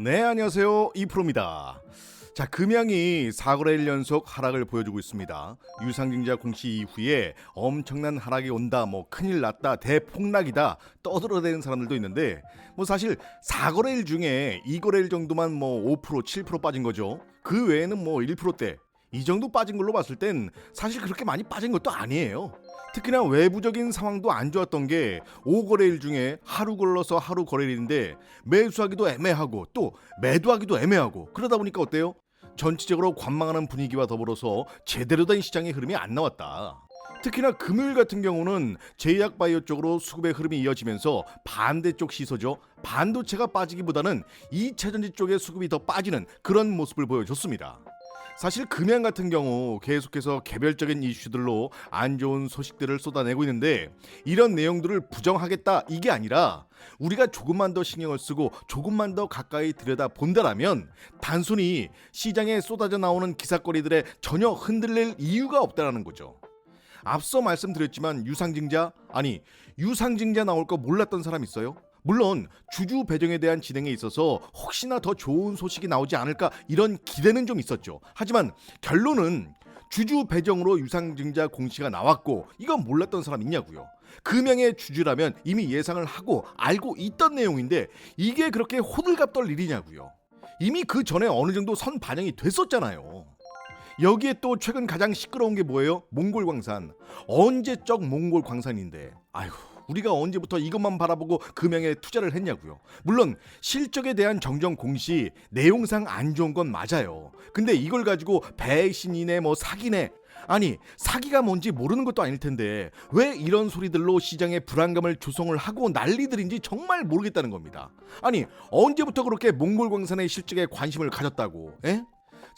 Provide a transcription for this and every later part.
네, 안녕하세요. 이프로입니다. 자, 금양이 4거래일 연속 하락을 보여주고 있습니다. 유상증자 공시 이후에 엄청난 하락이 온다, 뭐 큰일 났다, 대폭락이다 떠들어대는 사람들도 있는데 뭐 사실 4거래일 중에 2거래일 정도만 뭐 5%, 7% 빠진 거죠. 그 외에는 뭐 1%대 이 정도 빠진 걸로 봤을 땐 사실 그렇게 많이 빠진 것도 아니에요. 특히나 외부적인 상황도 안 좋았던 게 5거래일 중에 하루 걸러서 하루 거래일인데 매수하기도 애매하고 또 매도하기도 애매하고 그러다 보니까 어때요? 전체적으로 관망하는 분위기와 더불어서 제대로 된 시장의 흐름이 안 나왔다. 특히나 금요일 같은 경우는 제약 바이오 쪽으로 수급의 흐름이 이어지면서 반대쪽 시소죠. 반도체가 빠지기보다는 2차 전지 쪽의 수급이 더 빠지는 그런 모습을 보여줬습니다. 사실 금양 같은 경우 계속해서 개별적인 이슈들로 안 좋은 소식들을 쏟아내고 있는데 이런 내용들을 부정하겠다 이게 아니라 우리가 조금만 더 신경을 쓰고 조금만 더 가까이 들여다 본다라면 단순히 시장에 쏟아져 나오는 기사거리들에 전혀 흔들릴 이유가 없다라는 거죠. 앞서 말씀드렸지만 유상증자 아니 유상증자 나올 거 몰랐던 사람 있어요? 물론 주주 배정에 대한 진행에 있어서 혹시나 더 좋은 소식이 나오지 않을까 이런 기대는 좀 있었죠. 하지만 결론은 주주 배정으로 유상증자 공시가 나왔고 이건 몰랐던 사람 있냐고요. 금양의 주주라면 이미 예상을 하고 알고 있던 내용인데 이게 그렇게 호들갑 떨 일이냐고요. 이미 그 전에 어느 정도 선 반영이 됐었잖아요. 여기에 또 최근 가장 시끄러운 게 뭐예요? 몽골 광산. 언제적 몽골 광산인데. 아휴. 우리가 언제부터 이것만 바라보고 금양에 투자를 했냐고요. 물론 실적에 대한 정정 공시 내용상 안 좋은 건 맞아요. 근데 이걸 가지고 배신이네 뭐 사기네 아니 사기가 뭔지 모르는 것도 아닐 텐데 왜 이런 소리들로 시장에 불안감을 조성을 하고 난리들인지 정말 모르겠다는 겁니다. 아니 언제부터 그렇게 몽골 광산의 실적에 관심을 가졌다고? 에?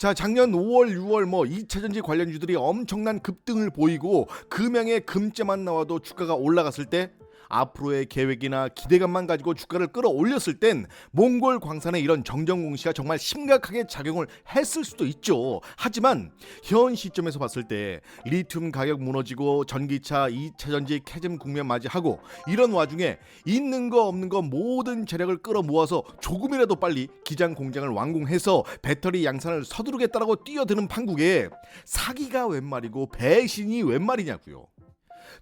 자 작년 5월 6월 뭐 2차 전지 관련주들이 엄청난 급등을 보이고 금양의 금자만 나와도 주가가 올라갔을 때 앞으로의 계획이나 기대감만 가지고 주가를 끌어올렸을 땐 몽골 광산의 이런 정정 공시가 정말 심각하게 작용을 했을 수도 있죠. 하지만 현 시점에서 봤을 때 리튬 가격 무너지고 전기차 2차 전지 캐즘 국면 맞이하고 이런 와중에 있는 거 없는 거 모든 재력을 끌어모아서 조금이라도 빨리 기장 공장을 완공해서 배터리 양산을 서두르겠다라고 뛰어드는 판국에 사기가 웬 말이고 배신이 웬 말이냐고요.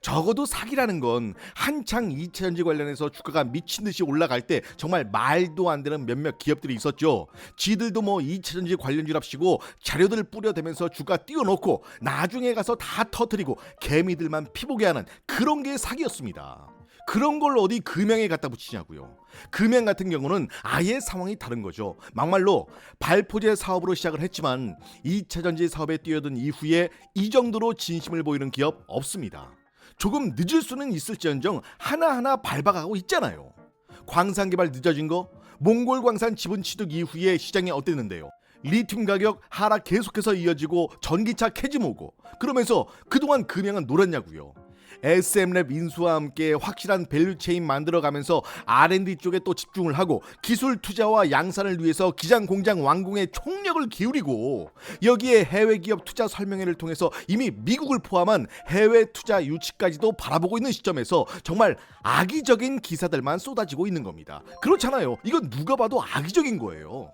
적어도 사기라는 건 한창 2차전지 관련해서 주가가 미친 듯이 올라갈 때 정말 말도 안 되는 몇몇 기업들이 있었죠. 지들도 뭐 2차전지 관련주랍시고 자료들 뿌려대면서 주가 띄워놓고 나중에 가서 다 터트리고 개미들만 피보게 하는 그런 게 사기였습니다. 그런 걸 어디 금양에 갖다 붙이냐고요. 금양 같은 경우는 아예 상황이 다른 거죠. 막말로 발포제 사업으로 시작을 했지만 2차 전지 사업에 뛰어든 이후에 이 정도로 진심을 보이는 기업 없습니다. 조금 늦을 수는 있을지언정 하나하나 밟아가고 있잖아요. 광산 개발 늦어진 거, 몽골 광산 지분 취득 이후에 시장이 어땠는데요. 리튬 가격 하락 계속해서 이어지고 전기차 캐지 모고 그러면서 그동안 금양은 놀았냐고요. SM랩 인수와 함께 확실한 밸류체인 만들어가면서 R&D 쪽에 또 집중을 하고 기술 투자와 양산을 위해서 기장 공장 완공에 총력을 기울이고 여기에 해외 기업 투자 설명회를 통해서 이미 미국을 포함한 해외 투자 유치까지도 바라보고 있는 시점에서 정말 악의적인 기사들만 쏟아지고 있는 겁니다. 그렇잖아요. 이건 누가 봐도 악의적인 거예요.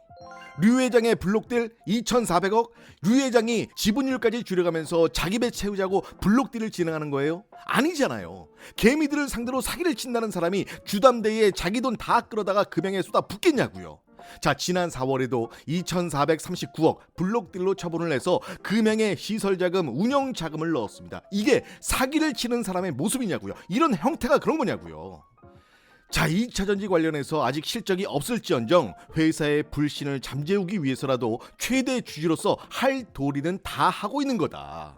류 회장의 블록딜 2,400억, 류 회장이 지분율까지 줄여가면서 자기 배 채우자고 블록딜을 진행하는 거예요? 아니잖아요. 개미들을 상대로 사기를 친다는 사람이 주담대에 자기 돈 다 끌어다가 금양에 쏟아 붓겠냐고요. 자 지난 4월에도 2,439억 블록딜로 처분을 해서 금양에 시설 자금, 운영 자금을 넣었습니다. 이게 사기를 치는 사람의 모습이냐고요. 이런 형태가 그런 거냐고요. 자, 2차 전지 관련해서 아직 실적이 없을지언정 회사의 불신을 잠재우기 위해서라도 최대 주주로서 할 도리는 다 하고 있는 거다.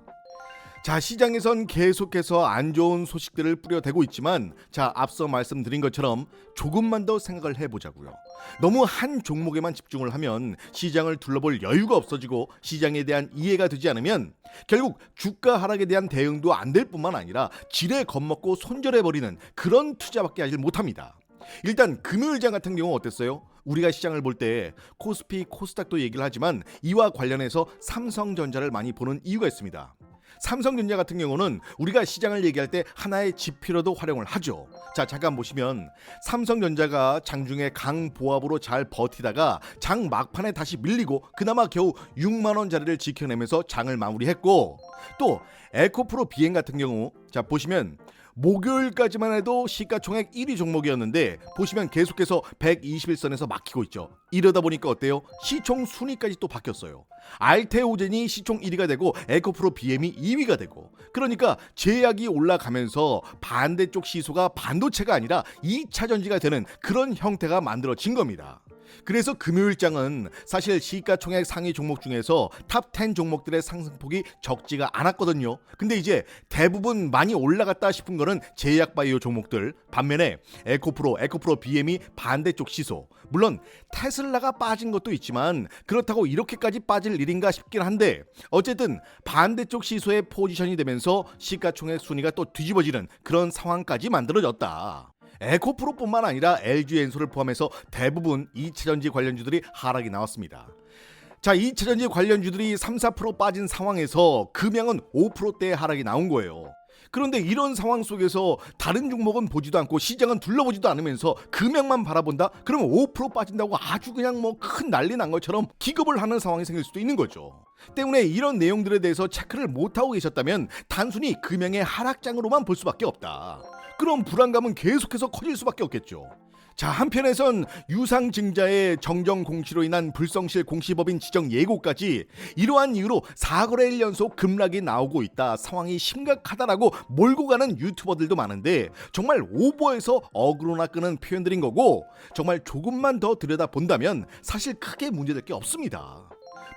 자, 시장에선 계속해서 안 좋은 소식들을 뿌려대고 있지만 자, 앞서 말씀드린 것처럼 조금만 더 생각을 해 보자고요. 너무 한 종목에만 집중을 하면 시장을 둘러볼 여유가 없어지고 시장에 대한 이해가 되지 않으면 결국 주가 하락에 대한 대응도 안 될 뿐만 아니라 지레 겁먹고 손절해 버리는 그런 투자밖에 하지 못합니다. 일단 금요일장 같은 경우 어땠어요? 우리가 시장을 볼 때 코스피, 코스닥도 얘기를 하지만 이와 관련해서 삼성전자를 많이 보는 이유가 있습니다. 삼성전자 같은 경우는 우리가 시장을 얘기할 때 하나의 지표로도 활용을 하죠. 자, 잠깐 보시면 삼성전자가 장중에 강보합으로 잘 버티다가 장 막판에 다시 밀리고 그나마 겨우 6만 원짜리를 지켜내면서 장을 마무리했고 또 에코프로 비행 같은 경우 자 보시면 목요일까지만 해도 시가총액 1위 종목이었는데 보시면 계속해서 121선에서 막히고 있죠. 이러다 보니까 어때요? 시총 순위까지 또 바뀌었어요. 알테오젠이 시총 1위가 되고 에코프로 BM이 2위가 되고 그러니까 제약이 올라가면서 반대쪽 시소가 반도체가 아니라 2차 전지가 되는 그런 형태가 만들어진 겁니다. 그래서 금요일장은 사실 시가총액 상위 종목 중에서 탑 10 종목들의 상승폭이 적지가 않았거든요. 근데 이제 대부분 많이 올라갔다 싶은 거는 제약바이오 종목들 반면에 에코프로, 에코프로 BM이 반대쪽 시소. 물론 테슬라가 빠진 것도 있지만 그렇다고 이렇게까지 빠질 일인가 싶긴 한데 어쨌든 반대쪽 시소의 포지션이 되면서 시가총액 순위가 또 뒤집어지는 그런 상황까지 만들어졌다. 에코프로뿐만 아니라 LG 엔소를 포함해서 대부분 2차전지 관련주들이 하락이 나왔습니다. 자, 2차전지 관련주들이 3, 4% 빠진 상황에서 금양은 5%대의 하락이 나온 거예요. 그런데 이런 상황 속에서 다른 종목은 보지도 않고 시장은 둘러보지도 않으면서 금양만 바라본다? 그러면 5% 빠진다고 아주 그냥 뭐 큰 난리 난 것처럼 기겁을 하는 상황이 생길 수도 있는 거죠. 때문에 이런 내용들에 대해서 체크를 못하고 계셨다면 단순히 금양의 하락장으로만 볼 수밖에 없다. 그럼 불안감은 계속해서 커질 수밖에 없겠죠. 자 한편에선 유상증자의 정정 공시로 인한 불성실 공시법인 지정 예고까지 이러한 이유로 4거래일 연속 급락이 나오고 있다 상황이 심각하다라고 몰고 가는 유튜버들도 많은데 정말 오버해서 어그로나 끄는 표현들인 거고 정말 조금만 더 들여다 본다면 사실 크게 문제될 게 없습니다.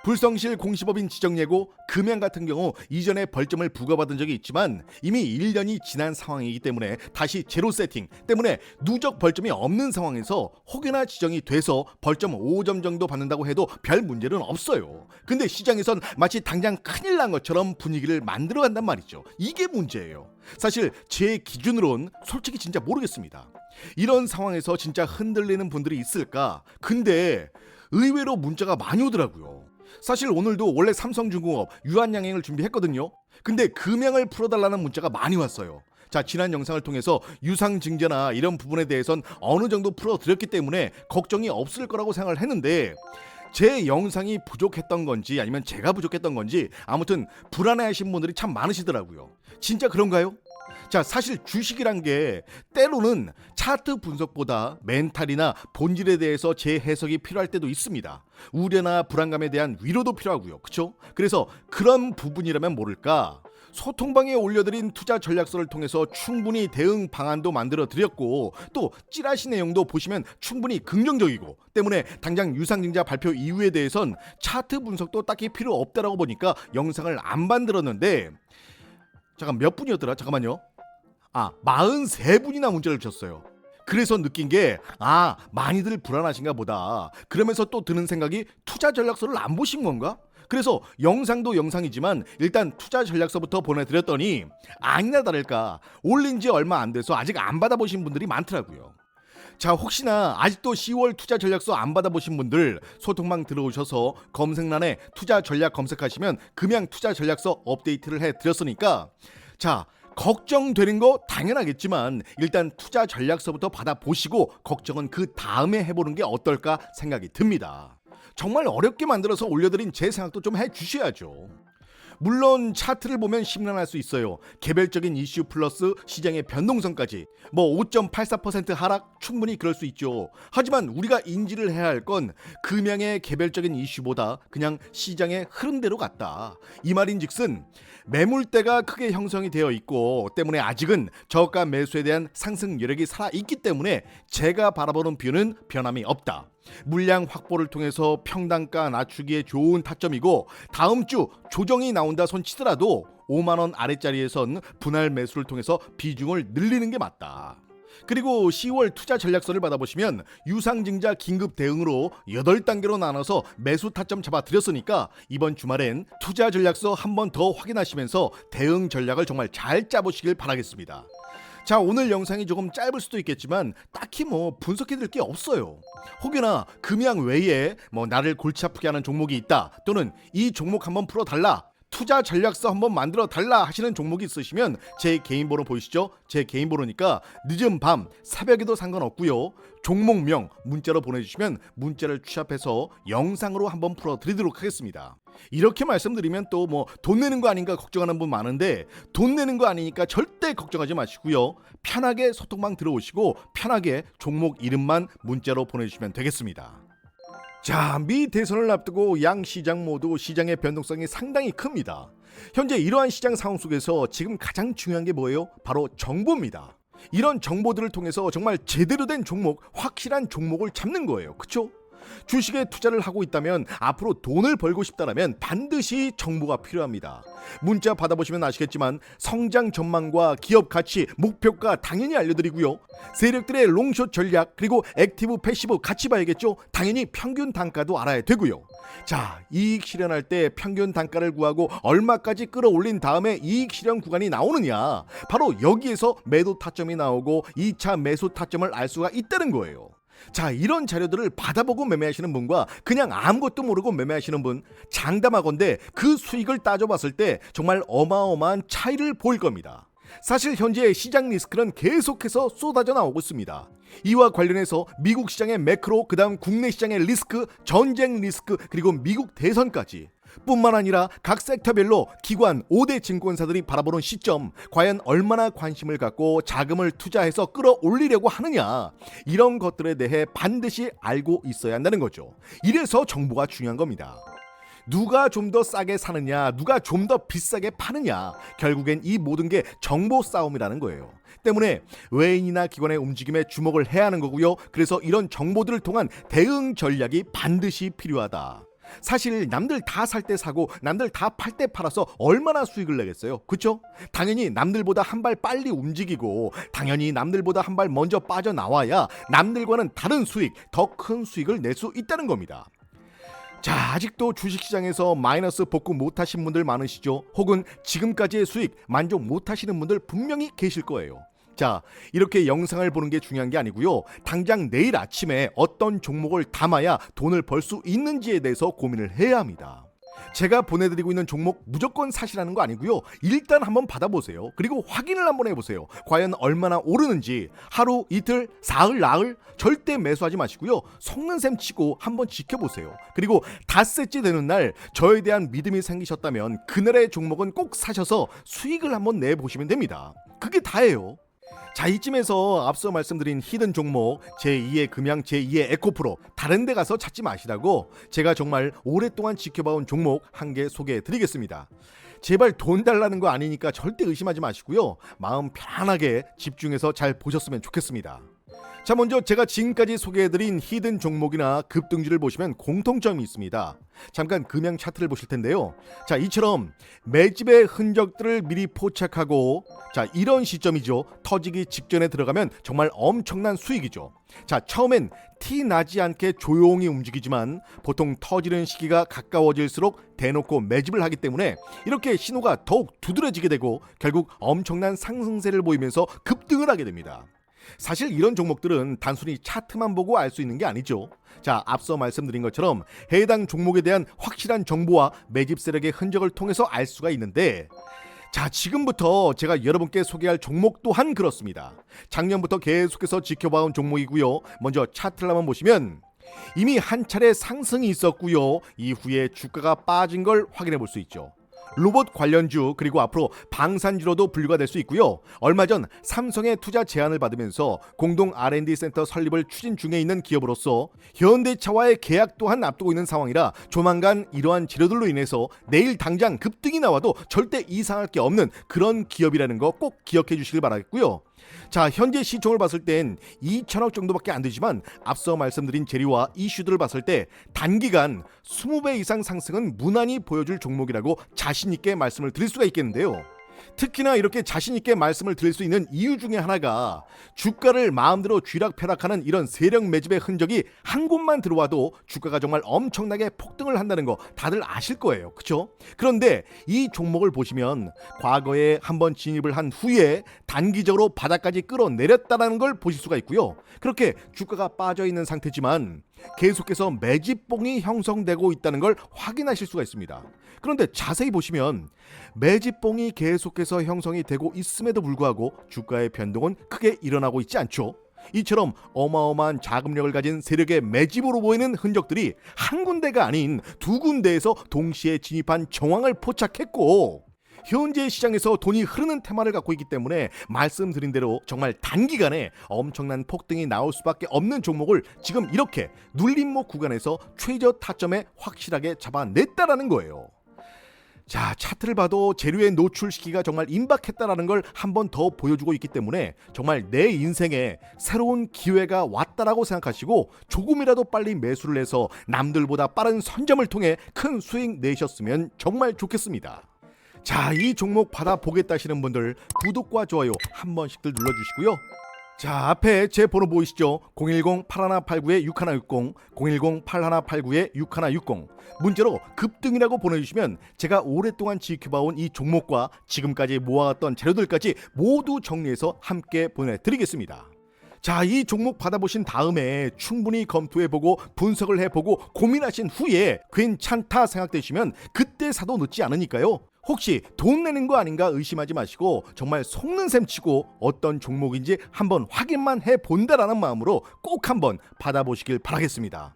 불성실 공시법인 지정 예고 금양 같은 경우 이전에 벌점을 부과받은 적이 있지만 이미 1년이 지난 상황이기 때문에 다시 제로 세팅 때문에 누적 벌점이 없는 상황에서 혹여나 지정이 돼서 벌점 5점 정도 받는다고 해도 별 문제는 없어요. 근데 시장에선 마치 당장 큰일 난 것처럼 분위기를 만들어 간단 말이죠. 이게 문제예요. 사실 제 기준으론 솔직히 진짜 모르겠습니다. 이런 상황에서 진짜 흔들리는 분들이 있을까? 근데 의외로 문자가 많이 오더라고요. 사실 오늘도 원래 삼성중공업 유한양행을 준비했거든요. 근데 금양을 풀어달라는 문자가 많이 왔어요. 자 지난 영상을 통해서 유상증자나 이런 부분에 대해선 어느 정도 풀어드렸기 때문에 걱정이 없을 거라고 생각을 했는데 제 영상이 부족했던 건지 아니면 제가 부족했던 건지 아무튼 불안해하신 분들이 참 많으시더라고요. 진짜 그런가요? 자, 사실 주식이란 게 때로는 차트 분석보다 멘탈이나 본질에 대해서 재해석이 필요할 때도 있습니다. 우려나 불안감에 대한 위로도 필요하고요. 그쵸? 그래서 그런 부분이라면 모를까? 소통방에 올려드린 투자 전략서를 통해서 충분히 대응 방안도 만들어 드렸고 또 찌라시 내용도 보시면 충분히 긍정적이고 때문에 당장 유상증자 발표 이후에 대해선 차트 분석도 딱히 필요 없다라고 보니까 영상을 안 만들었는데 잠깐 몇 분이었더라? 잠깐만요. 아, 43분이나 문자를 주셨어요. 그래서 느낀 게, 아, 많이들 불안하신가 보다. 그러면서 또 드는 생각이 투자 전략서를 안 보신 건가? 그래서 영상도 영상이지만 일단 투자 전략서부터 보내드렸더니 아니나 다를까 올린 지 얼마 안 돼서 아직 안 받아보신 분들이 많더라고요. 자 혹시나 아직도 10월 투자 전략서 안 받아보신 분들 소통망 들어오셔서 검색란에 투자 전략 검색하시면 금양 투자 전략서 업데이트를 해드렸으니까 자 걱정되는 거 당연하겠지만 일단 투자 전략서부터 받아보시고 걱정은 그 다음에 해보는 게 어떨까 생각이 듭니다. 정말 어렵게 만들어서 올려드린 제 생각도 좀 해주셔야죠. 물론 차트를 보면 심란할 수 있어요. 개별적인 이슈 플러스 시장의 변동성까지 뭐 5.84% 하락 충분히 그럴 수 있죠. 하지만 우리가 인지를 해야 할 건 금양의 개별적인 이슈보다 그냥 시장의 흐름대로 갔다. 이 말인즉슨 매물대가 크게 형성이 되어 있고 때문에 아직은 저가 매수에 대한 상승 여력이 살아 있기 때문에 제가 바라보는 뷰는 변함이 없다. 물량 확보를 통해서 평단가 낮추기에 좋은 타점이고 다음 주 조정이 나온다 손 치더라도 5만 원 아래짜리에선 분할 매수를 통해서 비중을 늘리는 게 맞다. 그리고 10월 투자 전략서를 받아보시면 유상증자 긴급 대응으로 8단계로 나눠서 매수 타점 잡아 드렸으니까 이번 주말엔 투자 전략서 한 번 더 확인하시면서 대응 전략을 정말 잘 짜보시길 바라겠습니다. 자 오늘 영상이 조금 짧을 수도 있겠지만 딱히 뭐 분석해 드릴 게 없어요. 혹여나 금양 외에 뭐 나를 골치 아프게 하는 종목이 있다 또는 이 종목 한번 풀어달라 투자 전략서 한번 만들어 달라 하시는 종목이 있으시면 제 개인 번호 보이시죠? 제 개인 번호니까 늦은 밤 새벽에도 상관없고요. 종목명 문자로 보내주시면 문자를 취합해서 영상으로 한번 풀어드리도록 하겠습니다. 이렇게 말씀드리면 또 뭐 돈 내는 거 아닌가 걱정하는 분 많은데 돈 내는 거 아니니까 절대 걱정하지 마시고요. 편하게 소통방 들어오시고 편하게 종목 이름만 문자로 보내주시면 되겠습니다. 자, 미 대선을 앞두고 양 시장 모두 시장의 변동성이 상당히 큽니다. 현재 이러한 시장 상황 속에서 지금 가장 중요한 게 뭐예요? 바로 정보입니다. 이런 정보들을 통해서 정말 제대로 된 종목, 확실한 종목을 잡는 거예요. 그쵸? 주식에 투자를 하고 있다면 앞으로 돈을 벌고 싶다면 반드시 정보가 필요합니다. 문자 받아보시면 아시겠지만 성장 전망과 기업 가치, 목표가 당연히 알려드리고요. 세력들의 롱숏 전략 그리고 액티브 패시브 같이 봐야겠죠. 당연히 평균 단가도 알아야 되고요. 자, 이익 실현할 때 평균 단가를 구하고 얼마까지 끌어올린 다음에 이익 실현 구간이 나오느냐. 바로 여기에서 매도 타점이 나오고 2차 매수 타점을 알 수가 있다는 거예요. 자, 이런 자료들을 받아보고 매매하시는 분과 그냥 아무것도 모르고 매매하시는 분 장담하건대 그 수익을 따져봤을 때 정말 어마어마한 차이를 보일 겁니다. 사실 현재 시장 리스크는 계속해서 쏟아져 나오고 있습니다. 이와 관련해서 미국 시장의 매크로, 그다음 국내 시장의 리스크, 전쟁 리스크, 그리고 미국 대선까지 뿐만 아니라 각 섹터별로 기관 5대 증권사들이 바라보는 시점, 과연 얼마나 관심을 갖고 자금을 투자해서 끌어올리려고 하느냐, 이런 것들에 대해 반드시 알고 있어야 한다는 거죠. 이래서 정보가 중요한 겁니다. 누가 좀 더 싸게 사느냐, 누가 좀 더 비싸게 파느냐, 결국엔 이 모든 게 정보 싸움이라는 거예요. 때문에 외인이나 기관의 움직임에 주목을 해야 하는 거고요. 그래서 이런 정보들을 통한 대응 전략이 반드시 필요하다. 사실 남들 다 살 때 사고 남들 다 팔 때 팔아서 얼마나 수익을 내겠어요? 그쵸? 당연히 남들보다 한 발 빨리 움직이고 당연히 남들보다 한 발 먼저 빠져나와야 남들과는 다른 수익, 더 큰 수익을 낼 수 있다는 겁니다. 자, 아직도 주식시장에서 마이너스 복구 못하신 분들 많으시죠? 혹은 지금까지의 수익 만족 못하시는 분들 분명히 계실 거예요. 자, 이렇게 영상을 보는 게 중요한 게 아니고요. 당장 내일 아침에 어떤 종목을 담아야 돈을 벌 수 있는지에 대해서 고민을 해야 합니다. 제가 보내드리고 있는 종목 무조건 사시라는 거 아니고요. 일단 한번 받아보세요. 그리고 확인을 한번 해보세요. 과연 얼마나 오르는지 하루, 이틀, 사흘, 나흘 절대 매수하지 마시고요. 속는 셈 치고 한번 지켜보세요. 그리고 닷새째 되는 날 저에 대한 믿음이 생기셨다면 그날의 종목은 꼭 사셔서 수익을 한번 내보시면 됩니다. 그게 다예요. 자 이쯤에서 앞서 말씀드린 히든 종목 제2의 금양 제2의 에코프로 다른 데 가서 찾지 마시라고 제가 정말 오랫동안 지켜봐온 종목 한 개 소개해 드리겠습니다. 제발 돈 달라는 거 아니니까 절대 의심하지 마시고요. 마음 편안하게 집중해서 잘 보셨으면 좋겠습니다. 자 먼저 제가 지금까지 소개해드린 히든 종목이나 급등주를 보시면 공통점이 있습니다. 잠깐 금양 차트를 보실 텐데요. 자 이처럼 매집의 흔적들을 미리 포착하고 자 이런 시점이죠. 터지기 직전에 들어가면 정말 엄청난 수익이죠. 자 처음엔 티 나지 않게 조용히 움직이지만 보통 터지는 시기가 가까워질수록 대놓고 매집을 하기 때문에 이렇게 신호가 더욱 두드러지게 되고 결국 엄청난 상승세를 보이면서 급등을 하게 됩니다. 사실 이런 종목들은 단순히 차트만 보고 알 수 있는 게 아니죠. 자, 앞서 말씀드린 것처럼 해당 종목에 대한 확실한 정보와 매집 세력의 흔적을 통해서 알 수가 있는데 자, 지금부터 제가 여러분께 소개할 종목 또한 그렇습니다. 작년부터 계속해서 지켜봐온 종목이고요. 먼저 차트를 한번 보시면 이미 한 차례 상승이 있었고요. 이후에 주가가 빠진 걸 확인해 볼 수 있죠. 로봇 관련주 그리고 앞으로 방산주로도 분류가 될 수 있고요. 얼마 전 삼성의 투자 제안을 받으면서 공동 R&D 센터 설립을 추진 중에 있는 기업으로서 현대차와의 계약 또한 앞두고 있는 상황이라 조만간 이러한 재료들로 인해서 내일 당장 급등이 나와도 절대 이상할 게 없는 그런 기업이라는 거 꼭 기억해 주시길 바라겠고요. 자, 현재 시총을 봤을 땐 2천억 정도밖에 안 되지만 앞서 말씀드린 재료와 이슈들을 봤을 때 단기간 20배 이상 상승은 무난히 보여줄 종목이라고 자신 있게 말씀을 드릴 수가 있겠는데요. 특히나 이렇게 자신 있게 말씀을 드릴 수 있는 이유 중에 하나가 주가를 마음대로 쥐락펴락하는 이런 세력 매집의 흔적이 한 곳만 들어와도 주가가 정말 엄청나게 폭등을 한다는 거 다들 아실 거예요. 그렇죠? 그런데 이 종목을 보시면 과거에 한번 진입을 한 후에 단기적으로 바닥까지 끌어내렸다는 걸 보실 수가 있고요. 그렇게 주가가 빠져 있는 상태지만 계속해서 매집봉이 형성되고 있다는 걸 확인하실 수가 있습니다. 그런데 자세히 보시면 매집봉이 계속해서 형성이 되고 있음에도 불구하고 주가의 변동은 크게 일어나고 있지 않죠. 이처럼 어마어마한 자금력을 가진 세력의 매집으로 보이는 흔적들이 한 군데가 아닌 두 군데에서 동시에 진입한 정황을 포착했고 현재 시장에서 돈이 흐르는 테마를 갖고 있기 때문에 말씀드린 대로 정말 단기간에 엄청난 폭등이 나올 수밖에 없는 종목을 지금 이렇게 눌림목 구간에서 최저 타점에 확실하게 잡아냈다라는 거예요. 자 차트를 봐도 재료의 노출 시기가 정말 임박했다라는 걸 한 번 더 보여주고 있기 때문에 정말 내 인생에 새로운 기회가 왔다라고 생각하시고 조금이라도 빨리 매수를 해서 남들보다 빠른 선점을 통해 큰 수익 내셨으면 정말 좋겠습니다. 자, 이 종목 받아보겠다 하시는 분들 구독과 좋아요 한 번씩들 눌러주시고요. 자, 앞에 제 번호 보이시죠? 010-8189-6160, 010-8189-6160. 문자로 급등이라고 보내주시면 제가 오랫동안 지켜봐온 이 종목과 지금까지 모아왔던 재료들까지 모두 정리해서 함께 보내드리겠습니다. 자, 이 종목 받아보신 다음에 충분히 검토해보고 분석을 해보고 고민하신 후에 괜찮다 생각되시면 그때 사도 늦지 않으니까요. 혹시 돈 내는 거 아닌가 의심하지 마시고 정말 속는 셈 치고 어떤 종목인지 한번 확인만 해 본다라는 마음으로 꼭 한번 받아보시길 바라겠습니다.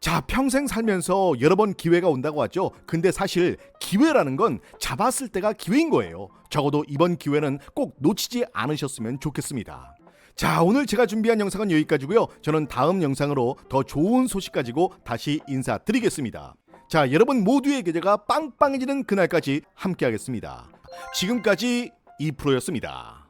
자, 평생 살면서 여러 번 기회가 온다고 하죠. 근데 사실 기회라는 건 잡았을 때가 기회인 거예요. 적어도 이번 기회는 꼭 놓치지 않으셨으면 좋겠습니다. 자, 오늘 제가 준비한 영상은 여기까지고요. 저는 다음 영상으로 더 좋은 소식 가지고 다시 인사드리겠습니다. 자, 여러분 모두의 계좌가 빵빵해지는 그날까지 함께하겠습니다. 지금까지 이프로였습니다.